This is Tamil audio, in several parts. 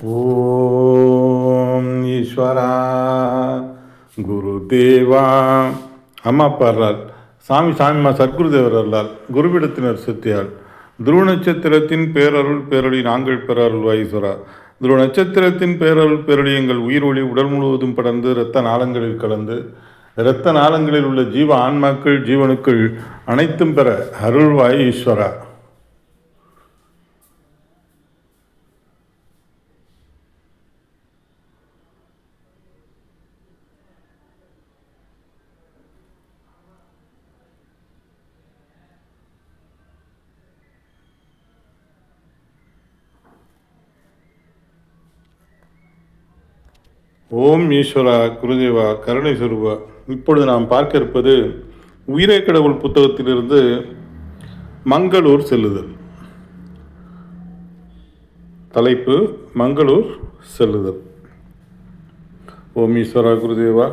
ஓம் ஈஸ்வரா. குருதேவா அம்மா பாடுறார் சாமி சாமிமா சர்க்குருதேவர் அல்லால் குருவிடத்தினர் சுத்தியால் துருவ நட்சத்திரத்தின் பேரருள் பேரொளி நாங்கள் பேரருள் ஈஸ்வரா துருவ நட்சத்திரத்தின் பேரருள் பேரொளி எங்கள் உயிர் ஒளி உடல் முழுவதும் படர்ந்து இரத்த நாளங்களில் கலந்து இரத்த நாளங்களில் உள்ள ஜீவ ஆன்மாக்கள் ஜீவனுக்குள் அனைத்தும் பெற அருள்வாய் ஈஸ்வரா. ஓம் ஈஸ்வரா குருதேவா கருணை சுரூபா. இப்பொழுது நாம் பார்க்க இருப்பது உயிரே கடவுள் புத்தகத்திலிருந்து மங்களூர் செல்லுதல். தலைப்பு மங்களூர் செல்லுதல். ஓம் ஈஸ்வரா குருதேவா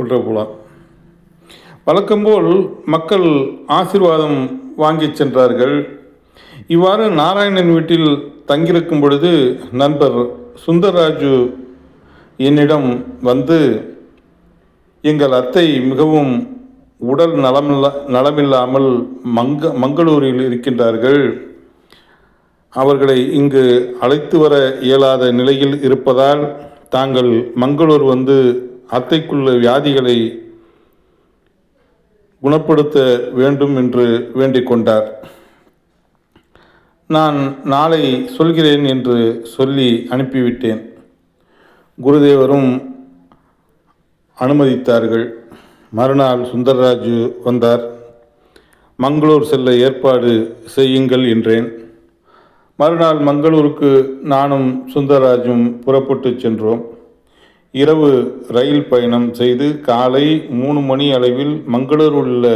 உள்ள போலாம். வழக்கம்போல் மக்கள் ஆசீர்வாதம் வாங்கி சென்றார்கள். இவ்வாறு நாராயணன் வீட்டில் தங்கியிருக்கும் பொழுது நண்பர் சுந்தர்ராஜு என்னிடம் வந்து எங்கள் அத்தை மிகவும் உடல் நலமில்ல நலமில்லாமல் மங்க மங்களூரில் இருக்கின்றார்கள். அவர்களை இங்கு அழைத்து வர இயலாத நிலையில் இருப்பதால் தாங்கள் மங்களூர் வந்து அத்தைக்குள்ள வியாதிகளை குணப்படுத்த வேண்டும் என்று வேண்டிக் கொண்டார். நான் நாளை சொல்கிறேன் என்று சொல்லி அனுப்பிவிட்டேன். குருதேவரும் அனுமதித்தார்கள். மறுநாள் சுந்தரராஜு வந்தார். மங்களூர் செல்ல ஏற்பாடு செய்யுங்கள் என்றேன். மறுநாள் மங்களூருக்கு நானும் சுந்தரராஜும் புறப்பட்டு சென்றோம். இரவு ரயில் பயணம் செய்து காலை மூணு மணி அளவில் மங்களூர் உள்ள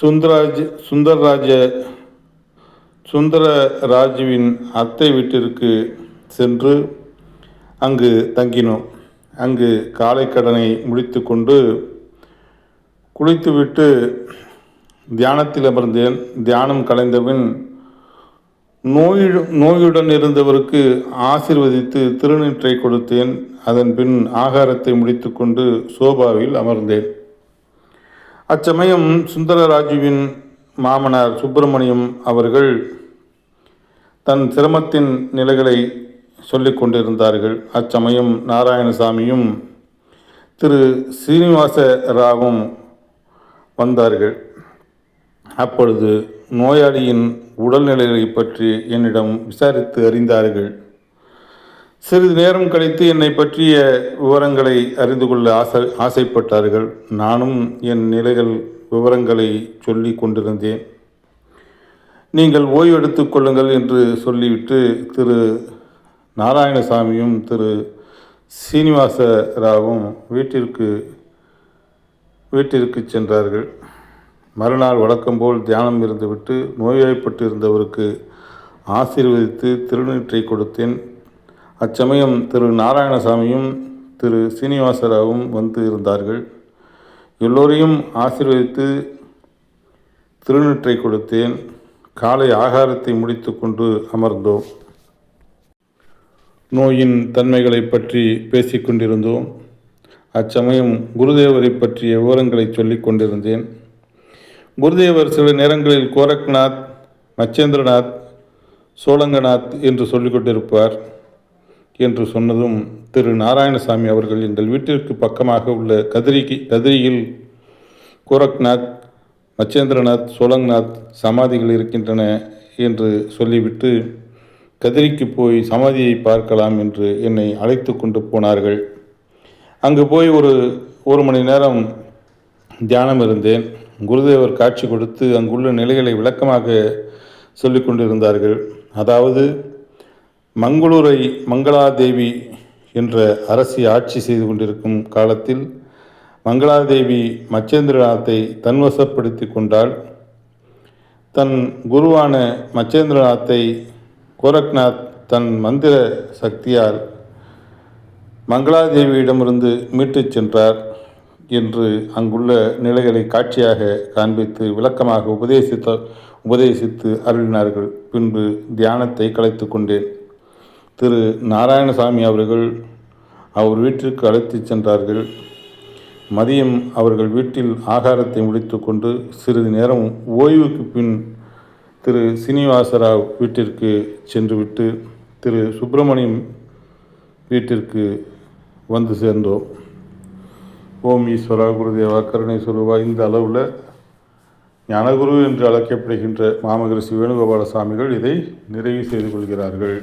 சுந்தராஜ் சுந்தரராஜ சுந்தரராஜுவின் அத்தை வீட்டிற்கு சென்று அங்கு தங்கினோம். அங்கு காலை கடனை முடித்து கொண்டு குளித்துவிட்டு தியானத்தில் அமர்ந்தேன். தியானம் கலைந்தபின் நோய் நோயுடன் இருந்தவருக்கு ஆசிர்வதித்து திருநீற்றை கொடுத்தேன். அதன் பின் ஆகாரத்தை முடித்துக்கொண்டு சோபாவில் அமர்ந்தேன். அச்சமயம் சுந்தரராஜுவின் மாமனார் சுப்பிரமணியம் அவர்கள் தன் சிரமத்தின் நிலைகளை சொல்லிக் கொண்டிருந்தார்கள். அச்சமயம் நாராயணசாமியும் திரு சீனிவாச ராவும் வந்தார்கள். அப்பொழுது நோயாளியின் உடல்நிலையை பற்றி என்னிடம் விசாரித்து அறிந்தார்கள். சிறிது நேரம் கழித்து என்னை பற்றிய விவரங்களை அறிந்து கொள்ள ஆசை ஆசைப்பட்டார்கள். நானும் என் நிலைகள் விவரங்களை சொல்லி கொண்டிருந்தேன். நீங்கள் ஓய்வு எடுத்துக் கொள்ளுங்கள் என்று சொல்லிவிட்டு திரு நாராயணசாமியும் திரு. சீனிவாச ராவும் வீட்டிற்கு வீட்டிற்கு சென்றார்கள். மறுநாள் வழக்கம்போல் தியானம் இருந்துவிட்டு நோய்வாய்ப்பட்டு இருந்தவருக்கு ஆசீர்வதித்து திருநீற்றை கொடுத்தேன். அச்சமயம் திரு. நாராயணசாமியும் திரு. சீனிவாசராவும் வந்து இருந்தார்கள். எல்லோரையும் ஆசீர்வதித்து திருநீற்றை கொடுத்தேன். காலை ஆகாரத்தை முடித்து கொண்டு அமர்ந்தோம். நோயின் தன்மைகளை பற்றி பேசிக்கொண்டிருந்தோம் அச்சமயம் குருதேவரை பற்றிய விவரங்களை சொல்லிக் கொண்டிருந்தேன். குருதேவர் சில நேரங்களில் கோரக்நாத் மச்சேந்திரநாத் சோழங்கநாத் என்று சொல்லிக்கொண்டிருப்பார் என்று சொன்னதும் திரு நாராயணசாமி அவர்கள் எங்கள் வீட்டிற்கு பக்கமாக உள்ள கதிரிக்கு கதிரியில் கோரக்நாத் மச்சேந்திரநாத் சோழங்கநாத் சமாதிகள் இருக்கின்றன என்று சொல்லிவிட்டு கதிரிக்கு போய் சமாதியை பார்க்கலாம் என்று என்னை அழைத்து கொண்டு போனார்கள். அங்கு போய் ஒரு ஒரு மணி நேரம் தியானம் இருந்தேன். குருதேவர் காட்சி கொடுத்து அங்குள்ள நிலைகளை விளக்கமாக சொல்லி கொண்டிருந்தார்கள். அதாவது மங்களூரை மங்களாதேவி என்ற அரசி ஆட்சி செய்து கொண்டிருக்கும் காலத்தில் மங்களாதேவி மச்சேந்திரநாத்தை தன்வசப்படுத்தி கொண்டால் தன் குருவான மச்சேந்திரநாத்தை கோரக்நாத் தன் மந்திர சக்தியால் மங்களாதேவியிடமிருந்து மீட்டுச் சென்றார் என்று அங்குள்ள நிலைகளை காட்சியாக காண்பித்து விளக்கமாக உபதேசித்த உபதேசித்து அருளினார்கள். பின்பு தியானத்தை கலைத்து கொண்டேன். திரு நாராயணசாமி அவர்கள் அவர் வீட்டிற்கு அழைத்துச் சென்றார்கள். மதியம் அவர்கள் வீட்டில் ஆகாரத்தை முடித்துக்கொண்டு சிறிது நேரம் ஓய்வுக்கு பின் திரு சீனிவாசராவ் வீட்டிற்கு சென்றுவிட்டு திரு சுப்பிரமணியம் வீட்டிற்கு வந்து சேர்ந்தோம். ஓம் ஈஸ்வரா குருதேவா கருணை சொல்லுவா இந்த அளவில் ஞானகுரு என்று அழைக்கப்படுகின்ற மாமகரிஷி வேணுகோபால சாமிகள் இதை நிறைவு செய்து கொள்கிறார்கள்.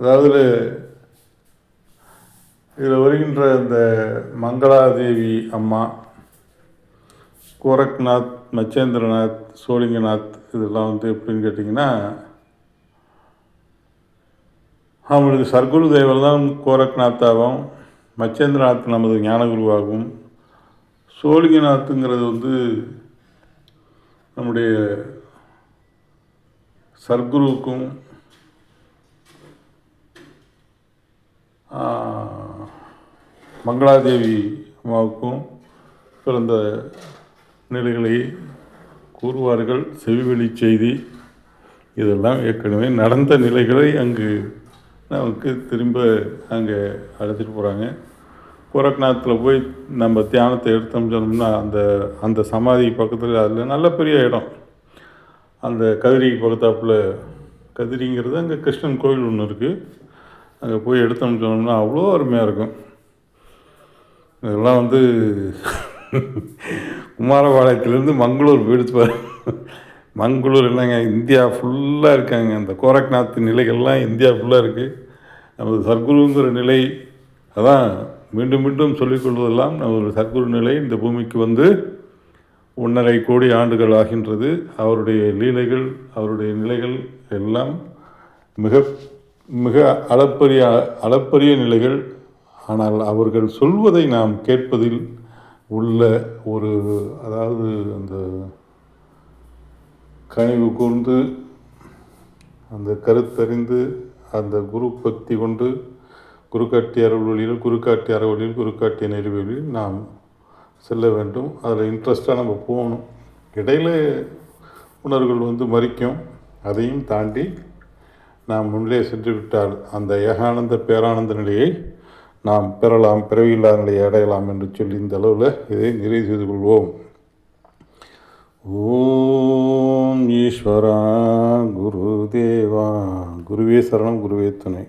அதாவது இதில் வருகின்ற இந்த மங்களாதேவி அம்மா கோரக்நாத் மச்சேந்திரநாத் சோழிங்கநாத் இதெல்லாம் வந்து எப்படின்னு கேட்டிங்கன்னா அவங்களுக்கு சர்க்குரு தேவர் தான் கோரக்நாத்தாகவும் மச்சேந்திரநாத் நமது ஞானகுருவாகவும் சோழிங்கநாத்துங்கிறது வந்து நம்முடைய சர்க்குருவுக்கும் மங்களாதேவி அம்மாவுக்கும் பிறந்த நிலைகளை கூறுவார்கள். செவிவெளி செய்தி. இதெல்லாம் ஏற்கனவே நடந்த நிலைகளை அங்கு நமக்கு திரும்ப அங்கே அழைச்சிட்டு போகிறாங்க கோரக்நாத்தில் போய் நம்ம தியானத்தை எடுத்தோம் சொன்னோம்னா அந்த அந்த சமாதி பக்கத்தில் அதில் நல்ல பெரிய இடம். அந்த கதிரிக்கு பக்கத்தாப்புல கதிரிங்கிறது அங்கே கிருஷ்ணன் கோயில் ஒன்று இருக்குது அங்கே போய் எடுத்தோம்னு சொன்னோம்னா அவ்வளோ அருமையாக இருக்கும். இதெல்லாம் வந்து குமாரபாளையத்துலேருந்து மங்களூர் போயிடுச்சு மங்களூர் என்னங்க இந்தியா ஃபுல்லாக இருக்காங்க. அந்த கோரக்நாத் நிலைகள்லாம் இந்தியா ஃபுல்லாக இருக்குது நமது சர்க்குருங்கிற நிலை அதான் மீண்டும் மீண்டும் சொல்லிக்கொள்வதெல்லாம் நமது சர்க்குரு நிலை இந்த பூமிக்கு வந்து ஒன்றரை கோடி ஆண்டுகள் ஆகின்றது. அவருடைய லீலைகள் அவருடைய நிலைகள் எல்லாம் மிக மிக அளப்பரிய அளப்பரிய நிலைகள். ஆனால் அவர்கள் சொல்வதை நாம் கேட்பதில் உள்ள ஒரு அதாவது அந்த கனிவு கூர்ந்து அந்த கருத்தறிந்து அந்த குரு பக்தி கொண்டு குருக்காட்டி அறவழியில் குருக்காட்டி அறவழியில் குருக்காட்டிய நெறிவழியில் நாம் செல்ல வேண்டும். அதில் இன்ட்ரெஸ்ட்டாக நம்ம போகணும். இடையில உணர்வுகள் வந்து மறிக்கும். அதையும் தாண்டி நாம் முன்னே சென்று விட்டால் அந்த ஏகானந்த பேரானந்த நிலையை நாம் பெறலாம் பிறவியில்லாத நிலையை அடையலாம் என்று சொல்லி இந்த அளவில் இதை நிறைவு செய்து கொள்வோம். ஓம் ஈஸ்வரா குருதேவா. குருவே சரணம் குருவே துணை.